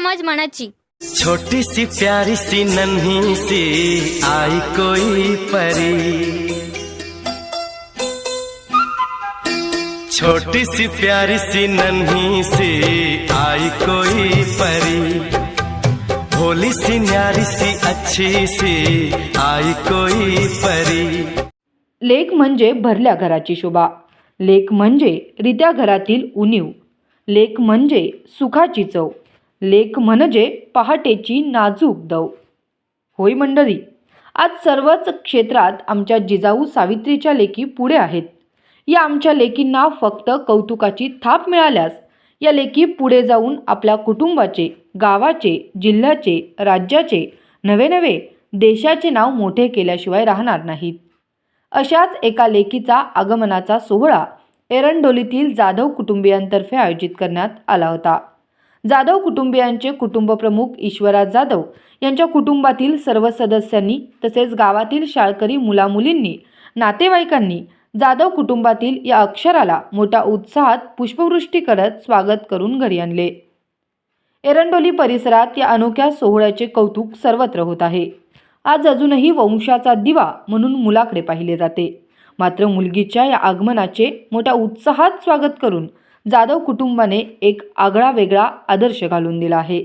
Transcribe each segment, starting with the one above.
मानाची. छोटी सी प्यारी सी नन्ही सी आई कोई परी. छोटी सी प्यारी सी नन्ही सी आई कोई परी. भोली सी न्यारी सी अच्छी सी आई कोई परी. लेक म्हणजे भरल्या घराची शोभा. लेक म्हणजे रित्या घरातील उणीव. लेक म्हणजे सुखाची चव. लेख म्हणजे पहाटेची नाजूक दव. होय मंडळी आज सर्वच क्षेत्रात आमच्या जिजाऊ सावित्रीच्या लेखी पुढे आहेत. या आमच्या लेकींना फक्त कौतुकाची थाप मिळाल्यास या लेखी पुढे जाऊन आपल्या कुटुंबाचे गावाचे जिल्ह्याचे राज्याचे नवे नवे देशाचे नाव मोठे केल्याशिवाय राहणार नाहीत. अशाच एका लेखीचा आगमनाचा सोहळा एरंडोलीतील जाधव कुटुंबियांतर्फे आयोजित करण्यात आला होता. जाधव कुटुंबियांचे कुटुंबप्रमुख ईश्वराज जाधव यांच्या कुटुंबातील सर्व सदस्यांनी तसेच गावातील शाळकरी मुलामुलींनी नातेवाईकांनी जाधव कुटुंबातील या अक्षराला मोठ्या उत्साहात पुष्पवृष्टी करत स्वागत करून घरी आणले. एरंडोली परिसरात या अनोख्या सोहळ्याचे कौतुक सर्वत्र होत आहे. आज अजूनही वंशाचा दिवा म्हणून मुलाकडे पाहिले जाते. मात्र मुलगीच्या या आगमनाचे मोठ्या उत्साहात स्वागत करून जाधव कुटुंबाने एक आगळा वेगळा आदर्श घालून दिला आहे.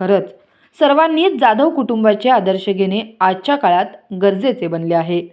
खरंच सर्वांनीच जाधव कुटुंबाचे आदर्श घेणे आजच्या काळात गरजेचे बनले आहे.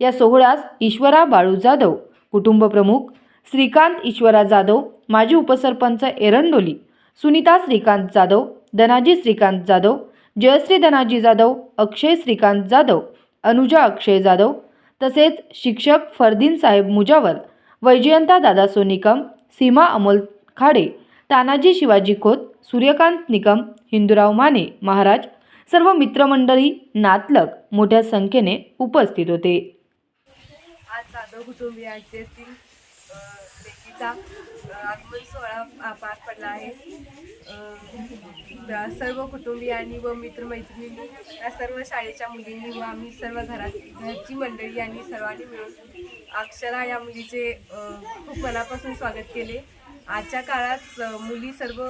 या सोहळ्यास ईश्वरा बाळू जाधव कुटुंबप्रमुख श्रीकांत ईश्वरा जाधव माजी उपसरपंच एरंडोली सुनीता श्रीकांत जाधव धनाजी श्रीकांत जाधव जयश्री धनाजी जाधव अक्षय श्रीकांत जाधव अनुजा अक्षय जाधव तसेच शिक्षक फरदीन साहेब मुजावर वैजयंता दादा सोनिकम सीमा अमोल खाडे तानाजी शिवाजी खोत सूर्यकांत निकम हिंदूराव माने महाराज सर्व मित्रमंडळी नातलग मोठ्या संख्येने उपस्थित होते. आज जाधव लेकीचा आगमन सोहळा पार पडला आहे. सर्व कुटुंबियांनी व मित्रमैत्रिणींनी या सर्व शाळेच्या मुलींनी व आम्ही सर्व घरात घरची मंडळी यांनी सर्वांनी मिळून अक्षरा या मुलीचे खूप मनापासून स्वागत केले. आजच्या काळात मुली सर्व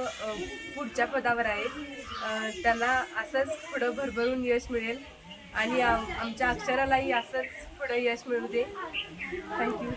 पुढच्या पदावर आहेत. त्यांना असंच पुढं भरभरून यश मिळेल आणि आमच्या अक्षरालाही असंच पुढं यश मिळू दे. थँक्यू